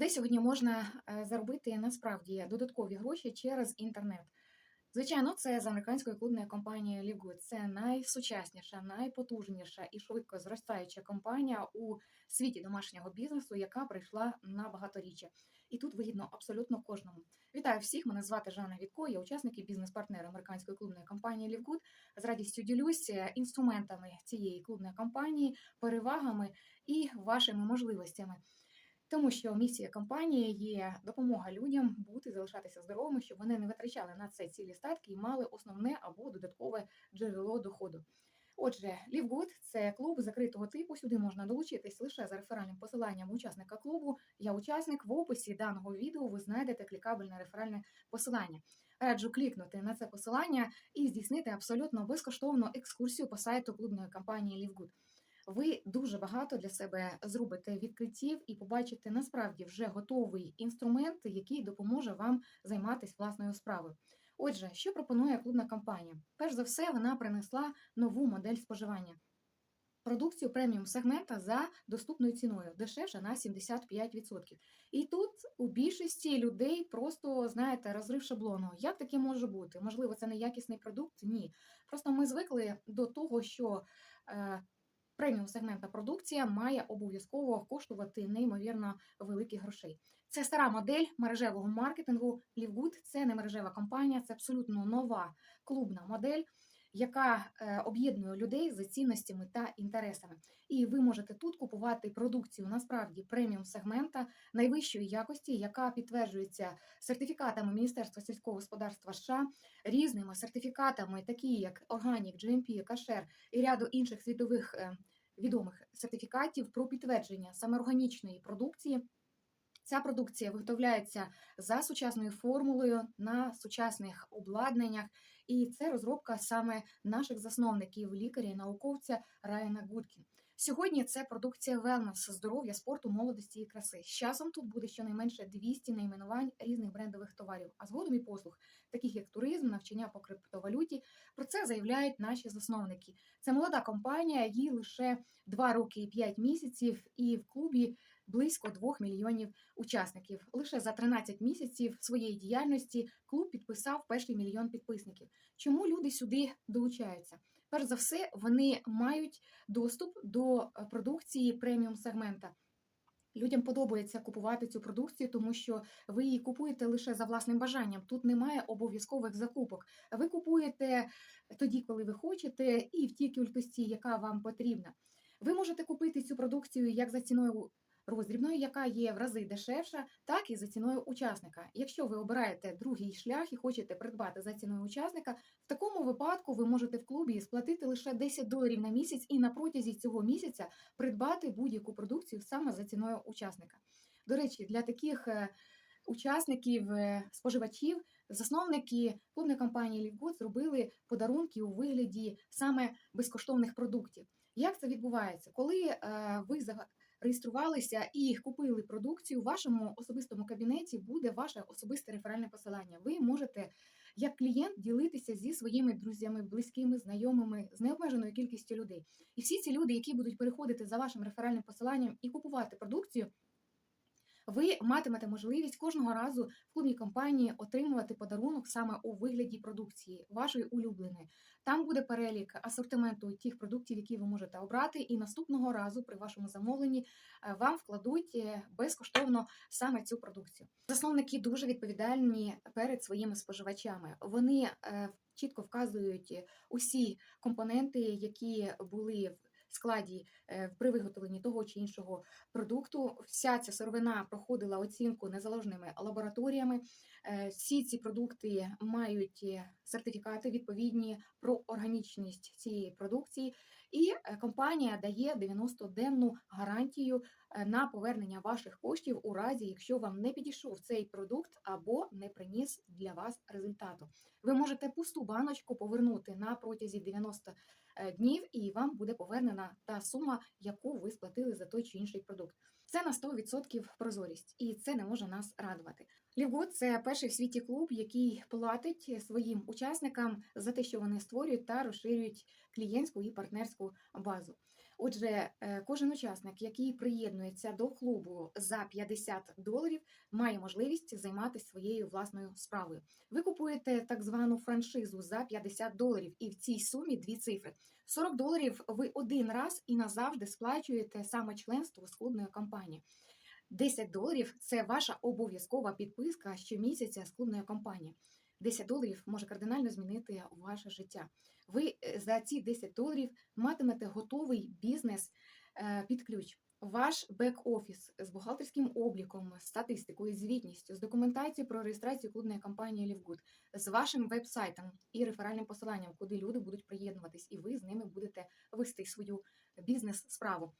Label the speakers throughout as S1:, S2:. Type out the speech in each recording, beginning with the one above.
S1: Де сьогодні можна е, заробити насправді додаткові гроші через інтернет? Звичайно, це з американської клубної компанії Livegood. Це найсучасніша, найпотужніша і швидко зростаюча компанія у світі домашнього бізнесу, яка прийшла на багаторіччя. І тут вигідно абсолютно кожному. Вітаю всіх! Мене звати Жанна Вітко, я учасник і бізнес-партнер американської клубної компанії Livegood. З радістю ділюся інструментами цієї клубної компанії, перевагами і вашими можливостями. Тому що місія компанії є допомога людям бути, залишатися здоровими, щоб вони не витрачали на це цілі статки і мали основне або додаткове джерело доходу. Отже, LiveGood – це клуб закритого типу. Сюди можна долучитись лише за реферальним посиланням учасника клубу. Я учасник. В описі даного відео ви знайдете клікабельне реферальне посилання. Раджу клікнути на це посилання і здійснити абсолютно безкоштовну екскурсію по сайту клубної компанії LiveGood ви дуже багато для себе зробите відкриттів і побачите насправді вже готовий інструмент, який допоможе вам займатися власною справою. Отже, що пропонує клубна компанія? Перш за все, вона принесла нову модель споживання. Продукцію преміум сегмента за доступною ціною, дешевше на 75%. І тут у більшості людей просто, знаєте, розрив шаблону. Як таке може бути? Можливо, це не якісний продукт? Ні. Просто ми звикли до того, що е, преміум сегмента продукція має обов'язково коштувати неймовірно великих грошей. Це стара модель мережевого маркетингу. Лівгуд це не мережева компанія, це абсолютно нова клубна модель. Яка е, об'єднує людей за цінностями та інтересами, і ви можете тут купувати продукцію насправді преміум сегмента найвищої якості, яка підтверджується сертифікатами Міністерства сільського господарства США, різними сертифікатами, такі як Organic, GMP, Кашер і ряду інших світових е, відомих сертифікатів про підтвердження саме органічної продукції. Ця продукція виготовляється за сучасною формулою на сучасних обладнаннях, і це розробка саме наших засновників, лікаря і науковця Райана Гудкін. Сьогодні це продукція велнес, здоров'я, спорту, молодості і краси. З часом тут буде щонайменше 200 найменувань різних брендових товарів, а згодом і послуг, таких як туризм, навчання по криптовалюті. Про це заявляють наші засновники. Це молода компанія, їй лише 2 роки і 5 місяців, і в клубі близько 2 мільйонів учасників. Лише за 13 місяців своєї діяльності клуб підписав перший мільйон підписників. Чому люди сюди долучаються? Перш за все, вони мають доступ до е, продукції преміум сегмента. Людям подобається купувати цю продукцію, тому що ви її купуєте лише за власним бажанням. Тут немає обов'язкових закупок. Ви купуєте тоді, коли ви хочете, і в тій кількості, яка вам потрібна. Ви можете купити цю продукцію як за ціною роздрібною, яка є в рази дешевша, так і за ціною учасника. Якщо ви обираєте другий шлях і хочете придбати за ціною учасника, в такому випадку ви можете в клубі сплатити лише 10 доларів на місяць і на протязі цього місяця придбати будь-яку продукцію саме за ціною учасника. До речі, для таких е, учасників, е, споживачів, засновники клубної компанії Лівгуд зробили подарунки у вигляді саме безкоштовних продуктів. Як це відбувається? Коли е, ви реєструвалися і купили продукцію, в вашому особистому кабінеті буде ваше особисте реферальне посилання. Ви можете, як клієнт, ділитися зі своїми друзями, близькими, знайомими, з необмеженою кількістю людей. І всі ці люди, які будуть переходити за вашим реферальним посиланням і купувати продукцію ви матимете можливість кожного разу в клубній компанії отримувати подарунок саме у вигляді продукції вашої улюбленої. Там буде перелік асортименту тих продуктів, які ви можете обрати, і наступного разу при вашому замовленні е, вам вкладуть е, безкоштовно саме цю продукцію. Засновники дуже відповідальні перед своїми споживачами. Вони е, чітко вказують усі компоненти, які були в складі е, при виготовленні того чи іншого продукту. Вся ця сировина проходила оцінку незалежними лабораторіями. Е, всі ці продукти мають е, сертифікати відповідні про органічність цієї продукції, і компанія дає 90-денну гарантію на повернення ваших коштів у разі, якщо вам не підійшов цей продукт або не приніс для вас результату. Ви можете пусту баночку повернути на протязі 90 Е, днів, і вам буде повернена та сума, яку ви сплатили за той чи інший продукт. Це на 100% прозорість, і це не може нас радувати. Лівгуд це перший в світі клуб, який платить своїм учасникам за те, що вони створюють та розширюють клієнтську і партнерську базу. Отже, е, кожен учасник, який приєднується до клубу за 50 доларів, має можливість займатися своєю власною справою. Ви купуєте так звану франшизу за 50 доларів, і в цій сумі дві цифри. 40 доларів ви один раз і назавжди сплачуєте саме членство з клубної компанії. 10 доларів це ваша обов'язкова підписка щомісяця з клубної компанії. 10 доларів може кардинально змінити ваше життя. Ви е, за ці 10 доларів матимете готовий бізнес е, під ключ. Ваш бек-офіс з бухгалтерським обліком, статистикою, звітністю, з документацією про реєстрацію клубної компанії Лівгуд, з вашим веб-сайтом і реферальним посиланням, куди люди будуть приєднуватись, і ви з ними будете вести свою бізнес-справу.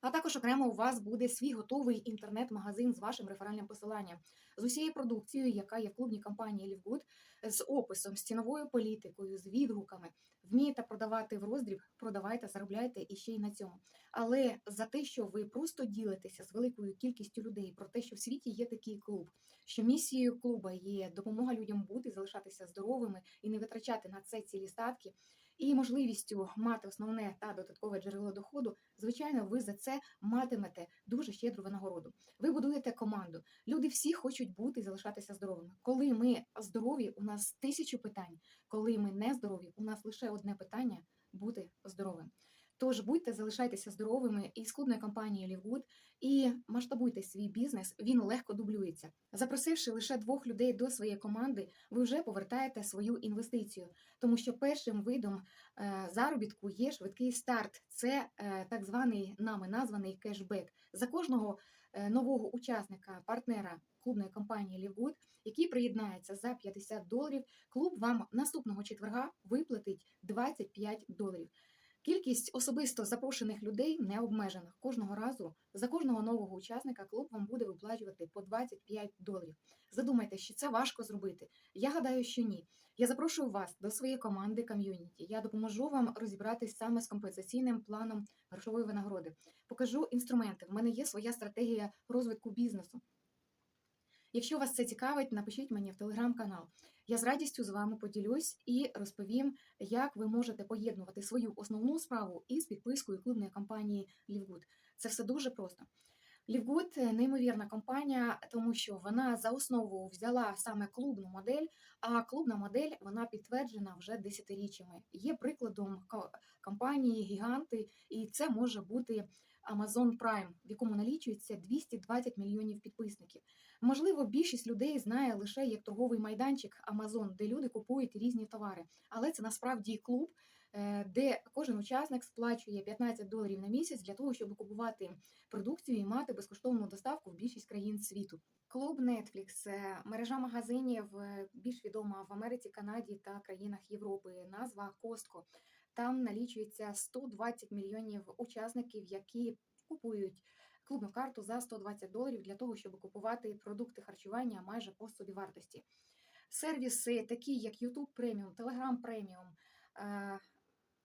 S1: А також окремо у вас буде свій готовий інтернет-магазин з вашим реферальним посиланням, з усією продукцією, яка є в клубній компанії Лівгуд, з описом, з ціновою політикою, з відгуками. Вмієте продавати в роздріб, продавайте, заробляйте і ще й на цьому. Але за те, що ви просто ділитеся з великою кількістю людей про те, що в світі є такий клуб, що місією клуба є допомога людям бути, залишатися здоровими і не витрачати на це цілі статки. І можливістю мати основне та додаткове джерело доходу, звичайно, ви за це матимете дуже щедру винагороду. Ви будуєте команду. Люди всі хочуть бути і залишатися здоровими. Коли ми здорові, у нас тисячу питань. Коли ми не здорові, у нас лише одне питання бути здоровим. Тож будьте, залишайтеся здоровими і з клубної компанії Лівгуд і масштабуйте свій бізнес. Він легко дублюється. Запросивши лише двох людей до своєї команди, ви вже повертаєте свою інвестицію, тому що першим видом е, заробітку є швидкий старт. Це е, так званий нами названий кешбек. За кожного е, нового учасника, партнера клубної компанії Лівгуд, який приєднається за 50 доларів, клуб вам наступного четверга виплатить 25 доларів. Кількість особисто запрошених людей не обмежена. Кожного разу за кожного нового учасника клуб вам буде виплачувати по 25 доларів. Задумайте, що це важко зробити. Я гадаю, що ні. Я запрошую вас до своєї команди ком'юніті. Я допоможу вам розібратись саме з компенсаційним планом грошової винагороди. Покажу інструменти. В мене є своя стратегія розвитку бізнесу. Якщо вас це цікавить, напишіть мені в телеграм-канал. Я з радістю з вами поділюсь і розповім, як ви можете поєднувати свою основну справу із підпискою клубної компанії Лівгуд. Це все дуже просто. Лівгуд неймовірна компанія, тому що вона за основу взяла саме клубну модель, а клубна модель вона підтверджена вже десятиріччями. Є прикладом компанії гіганти, і це може бути Amazon Prime, в якому налічується 220 мільйонів підписників. Можливо, більшість людей знає лише як торговий майданчик Amazon, де люди купують різні товари. Але це насправді клуб, е, де кожен учасник сплачує 15 доларів на місяць для того, щоб купувати продукцію і мати безкоштовну доставку в більшість країн світу. Клуб Netflix – мережа магазинів е, більш відома в Америці, Канаді та країнах Європи. Назва Костко. Там налічується 120 мільйонів учасників, які купують клубну карту за 120 доларів для того, щоб купувати продукти харчування майже по собівартості. Сервіси, такі як YouTube Premium, Telegram е,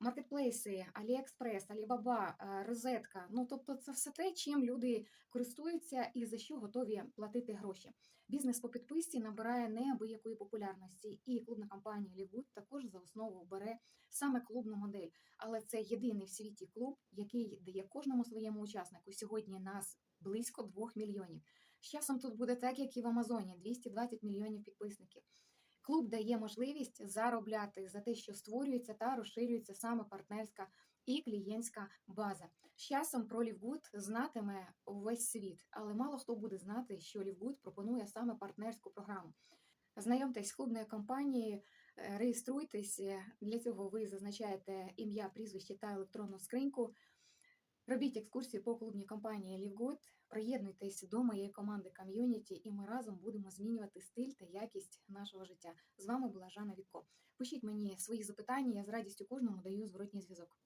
S1: маркетплейси, AliExpress, Alibaba, е, Розетка. Ну тобто, це все те, чим люди користуються і за що готові платити гроші. Бізнес по підписці набирає неабиякої популярності, і клубна компанія Лівуд також за основу бере саме клубну модель. Але це єдиний в світі клуб, який дає кожному своєму учаснику. Сьогодні нас близько 2 мільйонів. З часом тут буде так, як і в Амазоні 220 мільйонів підписників. Клуб дає можливість заробляти за те, що створюється та розширюється саме партнерська і клієнтська база. З часом про Лівгуд знатиме увесь світ, але мало хто буде знати, що Лівгуд пропонує саме партнерську програму. Знайомтесь з клубною компанією, е, реєструйтесь. Для цього ви зазначаєте ім'я, прізвище та електронну скриньку. Робіть екскурсію по клубній компанії Лівгуд, приєднуйтесь до моєї команди ком'юніті, і ми разом будемо змінювати стиль та якість нашого життя. З вами була Жанна Вітко. Пишіть мені свої запитання, я з радістю кожному даю зворотній зв'язок.